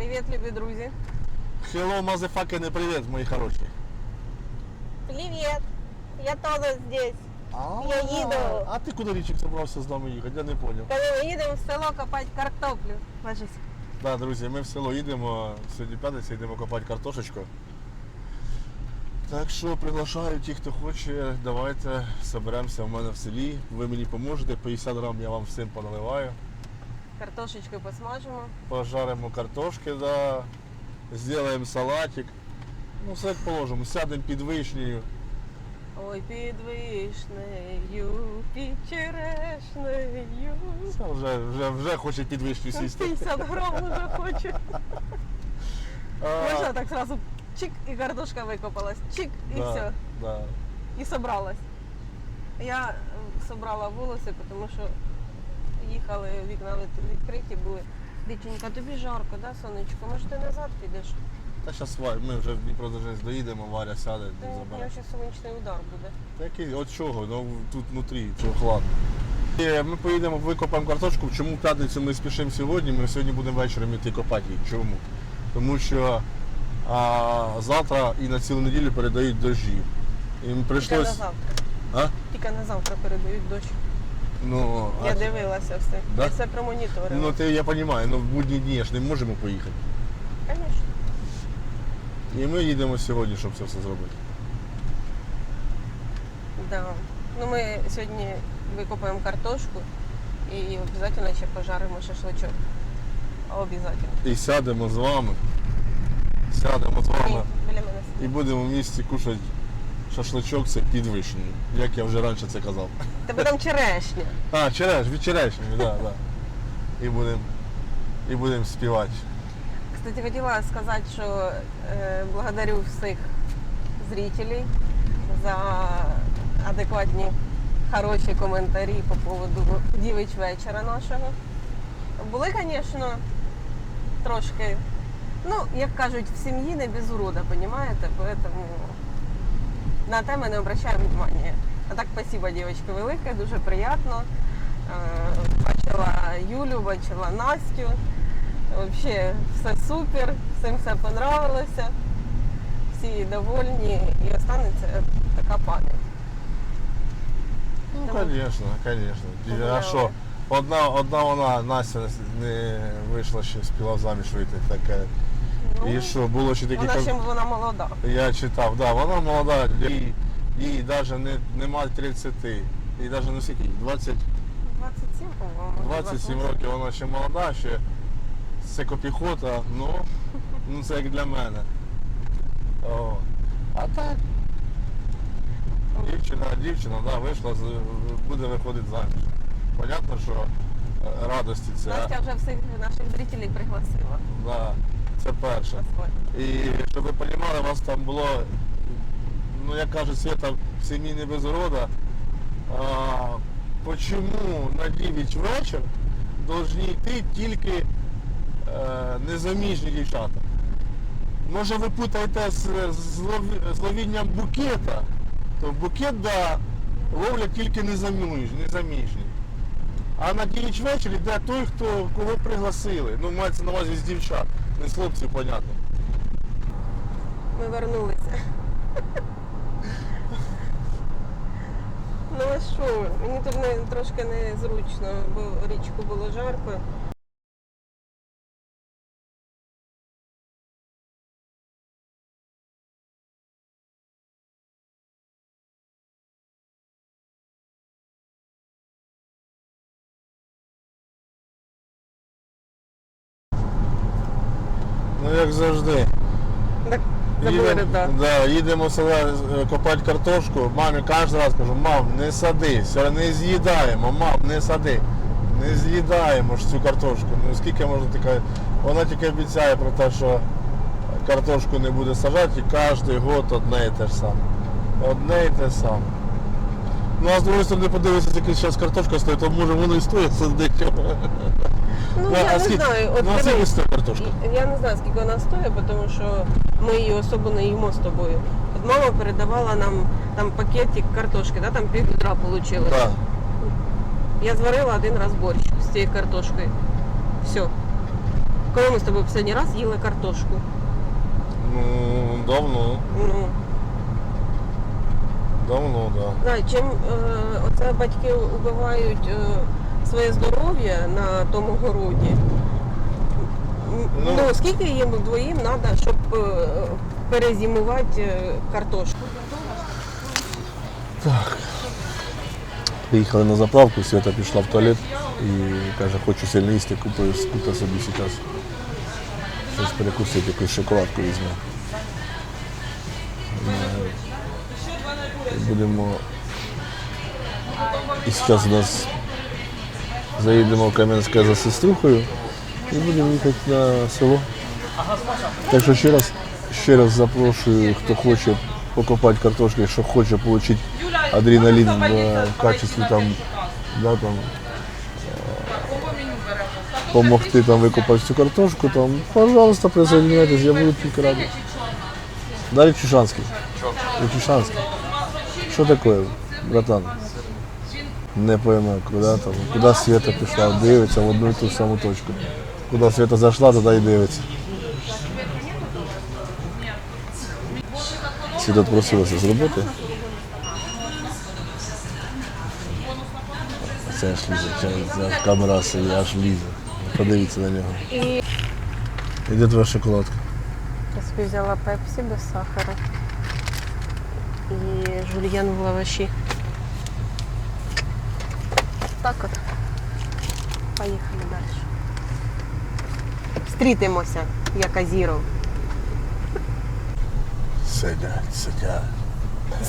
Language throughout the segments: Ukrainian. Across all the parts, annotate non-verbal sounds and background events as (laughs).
Привіт, любі друзі. Hello, не привет, мої хороші. Привіт. Я теж здесь. Я їду. А ти куди річик собрався з нами їхати? Я не зрозумів. Коли ми їдемо в село копати картоплю. Ложись. Да, друзі, ми в село їдемо, сьогодні п'ятниця, йдемо копати картошечку. Так що приглашаю ті, хто хоче, давайте соберемося в мене в селі. Ви мені поможете, 50 грам я вам всім поналиваю. Картошечку посмажимо. Пожаримо картошки, да, зробимо салатик. Ну, все як положимо, сядемо під вишнею. Ой, під вишнею, під черешнею. Це вже, вже, вже хоче під вишню сісти. 50 грам вже хочу. А, Можна так сразу чик, і картошка викопалась. Чик, і да, все. Да. І собралась. Я е, собрала волоси, тому що їхали, вікна відкриті були. Дівчинка, тобі жарко, да, сонечко? Може ти назад підеш? Та зараз ми вже в Дніпродзержинськ доїдемо, Варя сяде Та забере. ще сонячний удар буде. Та який, от чого? Ну тут внутрі, чого хладно. І Ми поїдемо, викопаємо картошку. Чому в п'ятницю ми спішимо сьогодні? Ми сьогодні будемо вечором іти копати її. Чому? Тому що а, завтра і на цілу неділю передають дощі. І Тільки на завтра. А? Тільки на завтра передають дощ. Ну, Я а, дивилася все. Да? Я все промоніторила. ну ти, я розумію, ну в будні дні ж не можемо поїхати. Звісно. І ми їдемо сьогодні, щоб це все зробити. Да. Ну, ми сьогодні викопаємо картошку і обов'язково ще пожаримо шашличок. Обов'язково. І сядемо з вами. Сядемо з вами. біля мене І сидить. будемо в місті кушати шашличок це під вишнею, як я вже раніше це казав. Тебе там черешня. (laughs) А, череш, від черешнею, да, да. І будемо і будемо співати. Кстати, хотіла сказати, що е, благодарю всіх зрителей за адекватні, хороші коментарі по поводу дівич вечора нашого. Були, звісно, трошки, ну, як кажуть, в сім'ї не без урода, розумієте? Поэтому на те ми не обращаємо внимания. А так, спасибо, дівчатки, велике, дуже приємно. Е, Бачила Юлю, бачила Настю. Взагалі все супер, всім все понравилося, всі довольні і останеться така пам'ять. Ну, звісно, звісно. А що? Одна, одна вона, Настя, не вийшла ще, спіла заміж вийти. Таке. Ну, І що, було ще такі вона ще вона молода. Я читав, да, вона молода, їй, їй навіть не, нема 30, їй навіть не скільки, 20, 27, по-моєму. 27 років вона ще молода, ще секопіхота, ну, ну це як для мене. О. А так. Дівчина, дівчина, да, вийшла, з- буде виходити заміж. Понятно, що е, радості це, Настя вже всіх наших зрителей пригласила. да, це перше. І щоб ви розуміли, у вас там було, ну як кажуть, свята в сім'ї не без урода. А, почему на 9 вечір повинні йти тільки е, незаміжні дівчата? Може ви путаєте з, з, ловінням букета, то букет да, ловлять тільки незаміжні. А на 9 вечір йде той, хто кого пригласили. Ну, мається на увазі з дівчат, не з хлопців, понятно. Ми вернулися. Ну а що, мені тут не, трошки незручно, бо річку було жарко. Ну як завжди. Так, забули Їдемо, ребят. да, їдемо в село е, копати картошку. Мамі кожен раз кажу, мам, не сади, все не з'їдаємо, мам, не сади. Не з'їдаємо ж цю картошку. Ну скільки можна таке. Вона тільки обіцяє про те, що картошку не буде саджати і кожен год одне і те ж саме. Одне і те саме. Ну а з другої сторони подивитися, скільки зараз картошка стоїть, то може воно і стоїть садити. Ну, я а не скільки- знаю, от ну, а скільки дивись, стоїть картошка? я не знаю, скільки вона стоїть, тому що ми її особо не їмо з тобою. От мама передавала нам там пакетик картошки, да, там пів відра вийшло. Так. Я зварила один раз борщ з цією картошкою. Все. Коли ми з тобою останній раз їли картошку? Ну, давно, Ну, давно, да. знаю, чим е, оце батьки вбивають е, своє здоров'я на тому городі. Ну. Ну, скільки їм двоїм треба, щоб е, перезимувати е, картошку? Приїхали на заправку, Свята пішла в туалет і каже, хочу сильно їсти, купив купив собі зараз. Щось перекусити, якусь шоколадку візьму. Е, Будемо. І зараз у нас заїдемо в Кам'янське за сеструхою і будемо їхати на село. Так що ще раз, ще раз запрошую, хто хоче покопати картошки, що хоче отримати адреналин в, э, в качестве там, да, там, э, помогти там викопати цю картошку, там, пожалуйста, присоединяйтесь, я буду тільки радий. Далі Чушанський. Чушанський. Що таке, братан? Не пойме, куди там, куди Света пішла, дивиться в одну і ту саму точку. Куди Света зайшла, туди і дивиться. Света просилася з роботи. Це аж лізе, це, камера собі аж лізе. Подивіться на нього. І де твоя шоколадка? я собі взяла пепсі без сахара і жульєн в лаваші. Так от. Поїхали далі. Стрітимося, як Азіров. Сидять, сидять.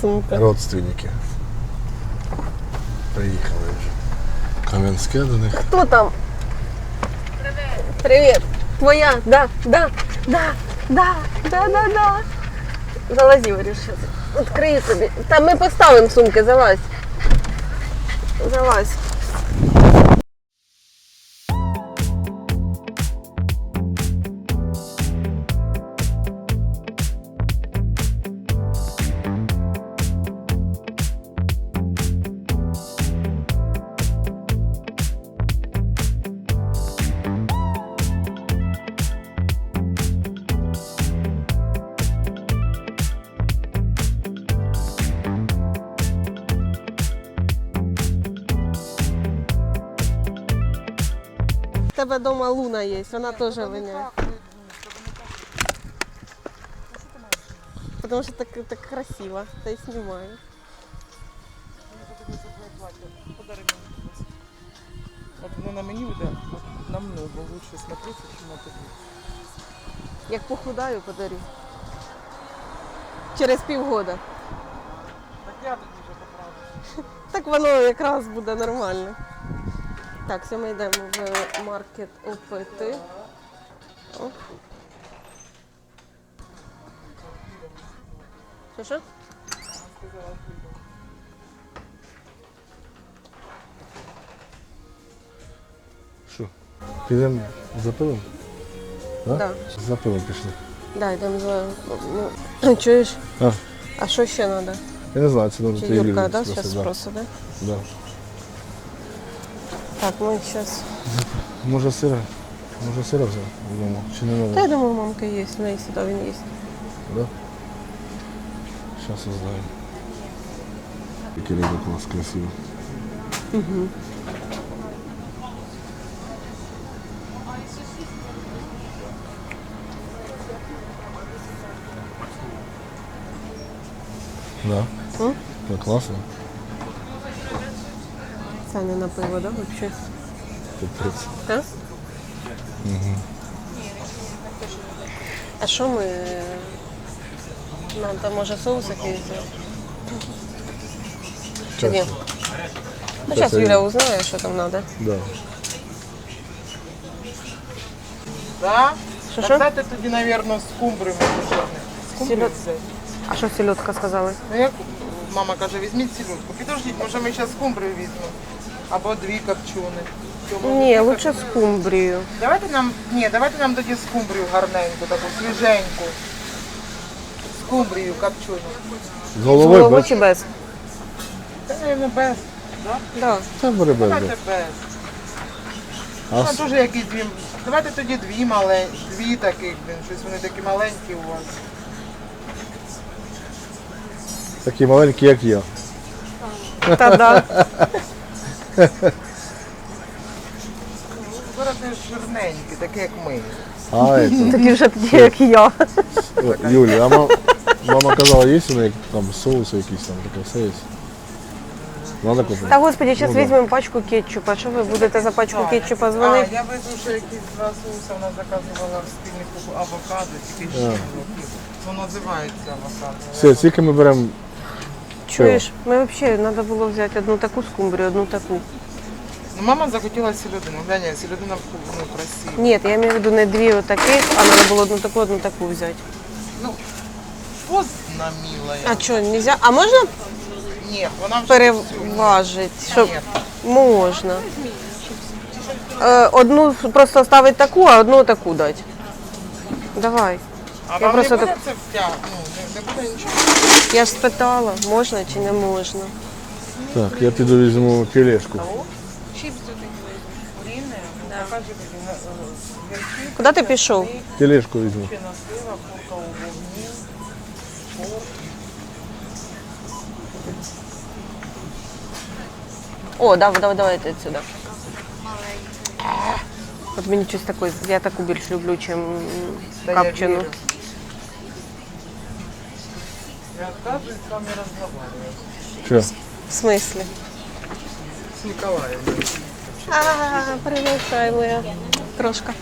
Сумка. Родственники. Приїхали вже. Кам'янське до них. Хто там? Привіт. Привіт. Твоя, да, да, да, да, да, да, да. Залазі, вирішив. Відкрию тобі. Та ми поставимо сумки, залазь. Залазь. Тебе вдома луна є, вона теж виняє. Потому що так, так красиво, та й знімаю. Вот оно на мені буде намного лучше смотреться, чем на тобі. Як похудаю, подарю. Через півгода. Так я тоді вже поправлю. Так воно якраз буде нормально. Так, все ми йдемо в маркет ОПТ. О. Що що? Що? Підемо за пивом? Да? Да. За пивом пішли. Да, йдемо за. Ну, (clears throat) чуєш? А, А що ще треба? я не знаю, це треба Чи ти Юрка, да, зараз спросить, да? Да. Так, ми зараз. Може сира? Може сира взяв додому? Чи не Та я треба? думаю, мамка є, в неї сюди він є. Да? Сейчас узнаем. Який ринок у нас красивий. Да. М? Ну, класно. Це не на пиво, да, взагалі? Капець. Так? А що ми. Нам там може соус якийсь взяти? Чи ні? Ну, зараз Юля узнає, що там треба. Да. Да? Що, що? дайте тоді, мабуть, скумбри може. Скумбри Сільот- взяти. А що селедка сказали? Ну як мама каже, візьміть сільотку. Підождіть, може ми зараз скумбри візьмемо. Або дві копчуни. Чому? Ні, лучше скумбрію. Давайте нам, ні, давайте нам тоді скумбрію гарненьку, таку свіженьку. Скумбрію копчуну. З З головою головою без? чи без? Та, мабуть, без. Да? Да. Та бери без. Давайте без. А Там с- теж якісь дві Давайте тоді дві маленькі, дві таких, блін, щось вони такі маленькі у вас. Такі маленькі, як я. Та да. (laughs) Зараз жирненькі, такі як ми. А, это, Такі вже такі, як я. О, Юля, а мама, мама казала, є у неї там соуси якісь там, таке все є? Надо купити? Та господі, зараз Ну, да. візьмемо пачку кетчупа. Що ви будете за пачку кетчупа А, дзвонити? я везу, що якісь два соуси вона заказувала в спільнику авокадо, тільки ще було. Воно називається авокадо. Все, скільки ми беремо Чуєш, ми взагалі треба було взяти одну таку скумбрію, одну таку. Ну, мама захотіла сілюдину. Глянь, сілюдина вку- ну, красива. Ні, я маю в виду не дві отаких, а треба було одну таку, одну таку взяти. Ну, поздно, милая. А що, нельзя? А можна Ні, вона вже переважити? Щоб... Ні. Можна. Е, одну просто ставити таку, а одну таку дати. Давай. А Я вам просто не буде так- це втяг? Ну, не, не буде нічого. Я спитала, можна чи не можна. Так, я піду візьму тележку. Куди ти пішов? Тележку візьму. О, давай, давай, давайте сюди. От мені щось таке, я таку більш люблю, чим м, Та я. Я с вами. Що? В смислі? С Николаем. А, привітай моя трошка.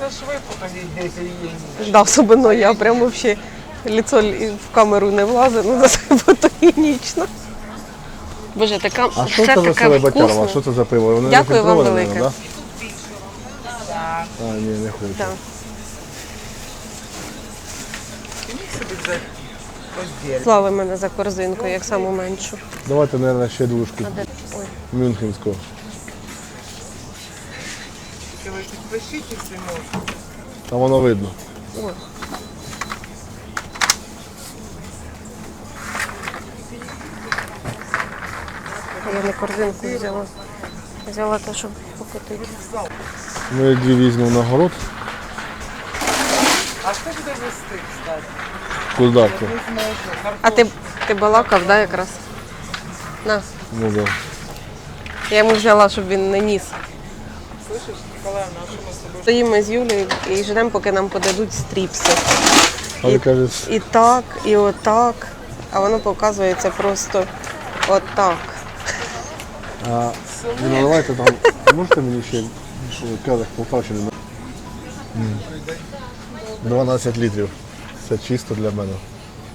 За швидко тоді Да, особливо я прям вообще лицо в камеру не влазить, ну це фотогенічно. (laughs) Боже, така А що все це за таке селе Батярова? Що це за пиво? Воно Дякую вам велике. Да? А, ні, не хочу. Да. Слава мене за корзинку, як саму меншу. Давайте, мабуть, ще двушку. А. Мюнхенського. Там воно видно. Ой. Я не корзинку взяла. Взяла те, щоб покотити. Ми дві візьмемо на город. А хто буде вести, кстати? Куди ти? А ти, ти балакав, да, якраз? На. Ну, да. Я йому взяла, щоб він не ніс. Слышиш, Николаївна, а що ми з тобою? Стоїмо з Юлею і ждемо, поки нам подадуть стріпси. Але І- каже, І так, і отак. А воно показується просто отак. а ви наливайте там, можете мені ще що, Полтавщини? 12 літрів. Це чисто для мене.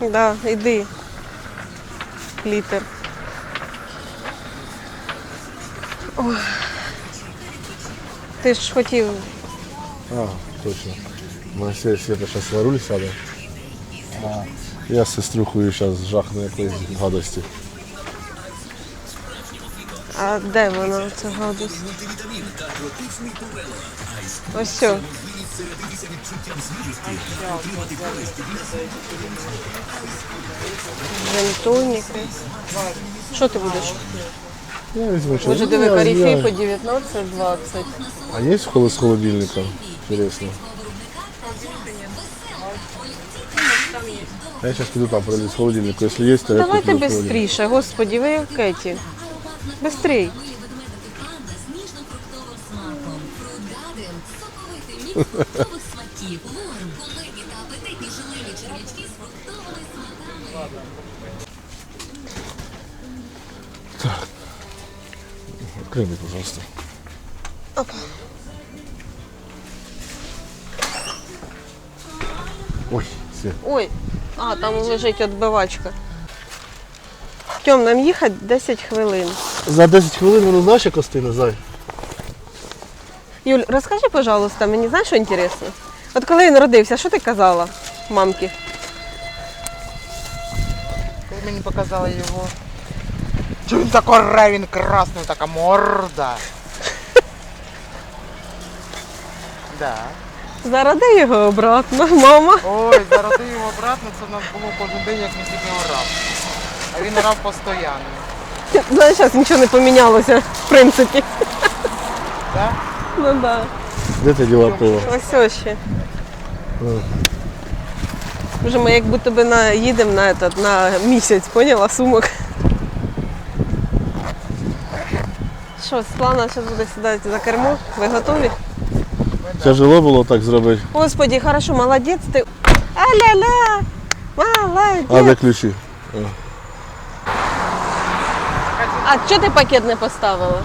Да, іди. Літер. Ой. Ти ж хотів. А, точно. Мене все зараз за руль сяде. А я з сеструхою зараз жахну якоїсь гадості. А де воно це гадус? Ось все. Жентоніки. Що ти будеш? Я візьму ще. Може, Ну, диви коріфі по 19-20. А є холод з холодильника? Інтересно. Я зараз піду там пройду з холодильника. Якщо є, то я Давайте куплю з холодильника. господі, ви в Кеті. Быстрей. Открой мне, пожалуйста. Опа. Ой, все. Ой, а, там лежить відбивачка. Тьом, нам їхати 10 хвилин. За 10 хвилин воно знаєш, як остине, зай? Юль, розкажи, пожалуйста, мені знаєш, що інтересно? От коли він родився, що ти казала мамці? Коли мені показали його. Чого він такий ревін красний, така морда. (laughs) Да. Заради його обратно, мама. Ой, заради його (laughs) обратно, це в нас було кожен день, як він тільки орав. А він орав постійно. Знаєш, зараз нічого не помінялося, в принципі. Да? Ну да. Де ти діла пиво? Ось ось ще. Боже, ми як будто би на, їдемо на, этот, на місяць, поняла, сумок. Що, Світлана зараз буде сідати за кермо? Ви готові? Тяжело було так зробити. Господи, хорошо, молодець ти. А-ля-ля! Молодець! А де ключі? А чого ти пакет не поставила?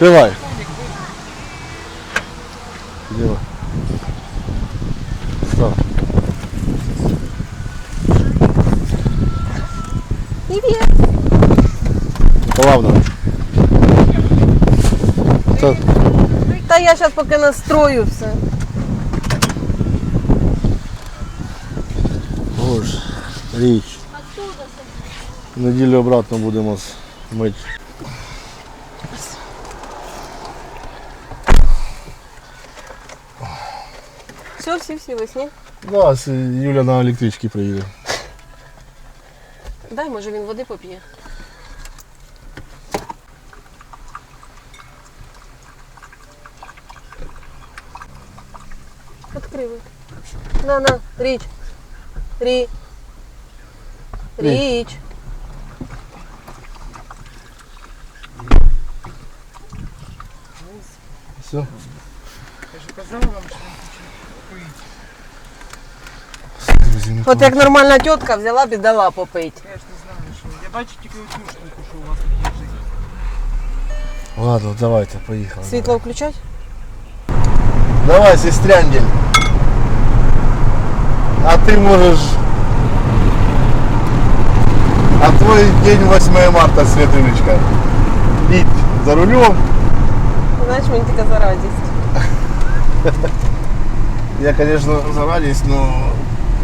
Давай. Діла. Став. Привіт! Плавно. Та, Та я зараз поки настрою все. Боже, річ. Неділю обратно будемо мити. Все, всі, всі весні. Да, с- Юля на електричці приїде. Дай, може він води поп'є. Відкрили. На, на, річ. Рі. Річ. От як нормальна тітка взяла б і дала попити. Я ж не знаю, що. Я бачу тільки оцю штуку, що у вас тут лежить. Ладно, давайте, поїхали. Світло включать? Давай, сестряндель. А ты можешь... А твой день 8 марта, Светулечка. Пить за рулем. Знаєш, мені тільки за радість. (laughs) Я, конечно, зарадуюсь, но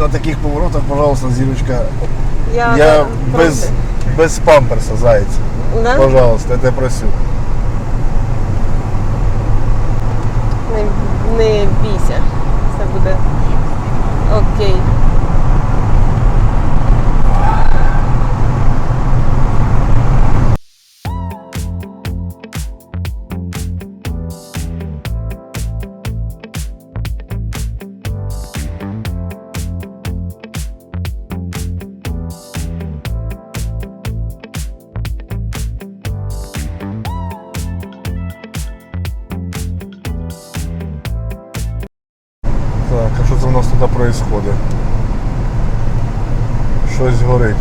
на таких поворотах, пожалуйста, Зирочка, Я, я без, без памперса, заяц. Да? Пожалуйста, я тебя просю. Не, не бійся. Все буде окей. Происходит? Щось горить.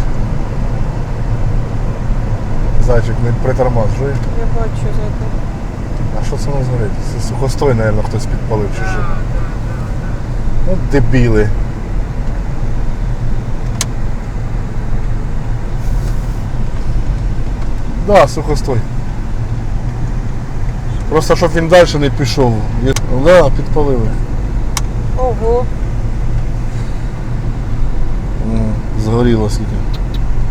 Зайчик, не притормажуй. Я бачу зато. А що це нас горить? Це сухостой, мабуть, хтось підпалив чи що. Ну, дебіли. Да, сухостой. Просто щоб він далі не пішов. Да, підпалили. Ого. Згоріло скільки.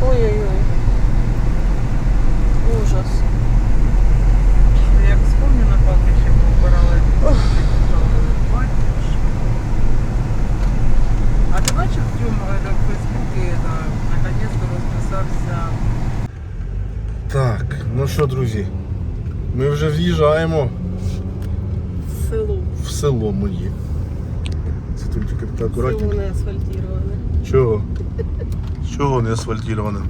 Ой-ой-ой. Ужас. Я як вспомню на палки побирали. А ти бачив в цьому е, в Фейсбуці, да, наконец-то розписався Так, ну що, друзі, ми вже в'їжджаємо Село. в село моє. Це тут тільки так Село не асфальтироване. Чого? Чого не асфальтироване?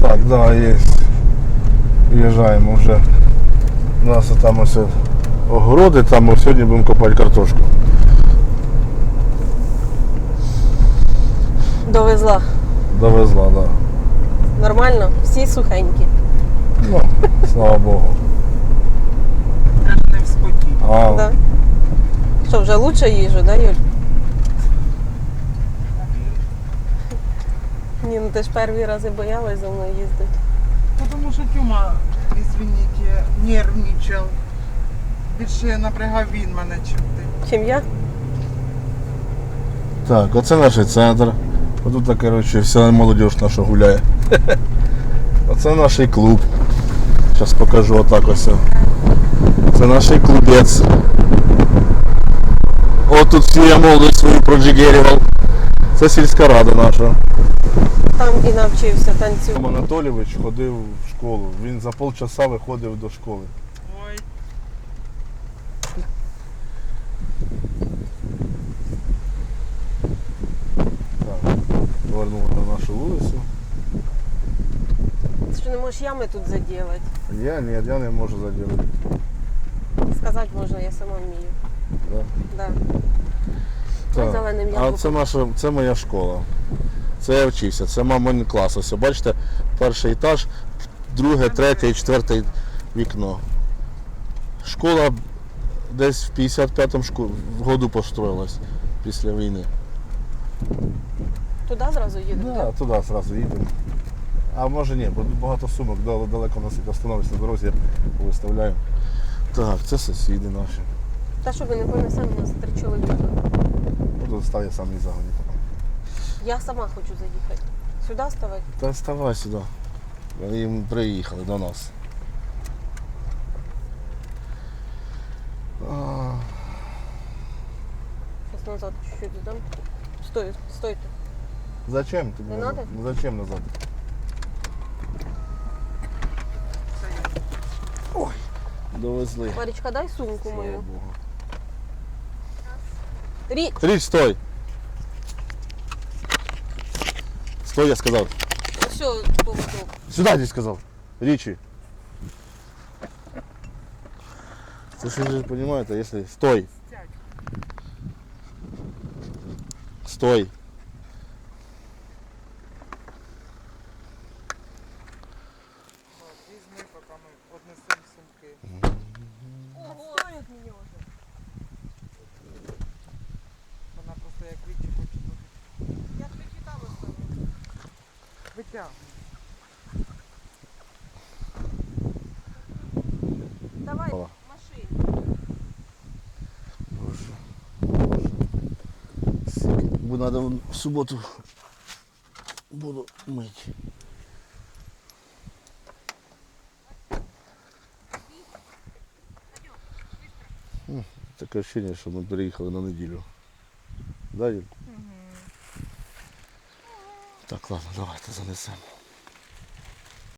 Так, да, есть. В'їжджаємо вже. У нас там ось огороди, там ми сьогодні будемо копати картошку. Довезла. Довезла, так. Да. Нормально? Всі сухенькі. Ну, слава Богу. навіть не в. А, Да. Що, вже лучше їжу, да, Юль? (laughs) Ні, ну ти ж перші рази боялась за мною їздити. Тому що Тюма, извините, нервничав. Більше напрягав він мене, чим ти. Чим я? Так, оце наш центр. Отут, коротше, вся молодіж наша гуляє. (laughs) Оце наш клуб. Зараз покажу отак ось. Це наш клубець. От тут всю я молодість свою проджигерював. Це сільська рада наша. там і навчився танцювати. Анатолійович ходив в школу. Він за полчаса виходив до школи. Ой, Так, повернули на нашу вулицю. Ти що не можеш ями тут заділати? Я ні, я не можу заділити. Сказати можна, я сама вмію. Да? Да. Так. зеленим А яблуком. це наша, це моя школа. Це я вчився, це мамин клас. Ось бачите, перший етаж, друге, третє і четверте вікно. Школа десь в 55-му шку- году построїлась після війни. Туди зразу їдемо? Да, туди одразу їдемо. А може ні, бо багато сумок дал- далеко нас як остановиться на дорозі, виставляю. Так, це сусіди наші. Та що ви не понесемо, у нас три чоловіка. Ну, Тут стає сам і загоні. Я сама хочу заїхати. Сюди ставати? Та вставай сюди. Вони їм приїхали до нас. Зараз назад чуть-чуть здам. Стой, стойте. Зачем тобі? Не надо? Зачем назад? я. Довезли. Марічка, дай сумку Слава мою. Богу. Річ, Річ, стой! Стой, я сказав. все, поводок. Сюди я сказав. Річі. Це ж ви ж розумієте, якщо... Стой! Стять. Стой! Так, Візьми, поки ми однесемо сумки. Ого, як мені вже. Вона просто як вічі хоче дуже. Я ключі там оставлю. Витягуй. Давай, О. в машині. Боже. Боже. Скільки- Бо треба в суботу буду мити. М, Таке ощущение, що ми переїхали на неділю. Да, Юль? Так, ладно, давайте занесемо.